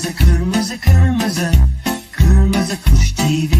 Kırmızı kırmızı kırmızı. Kırmızı kuş TV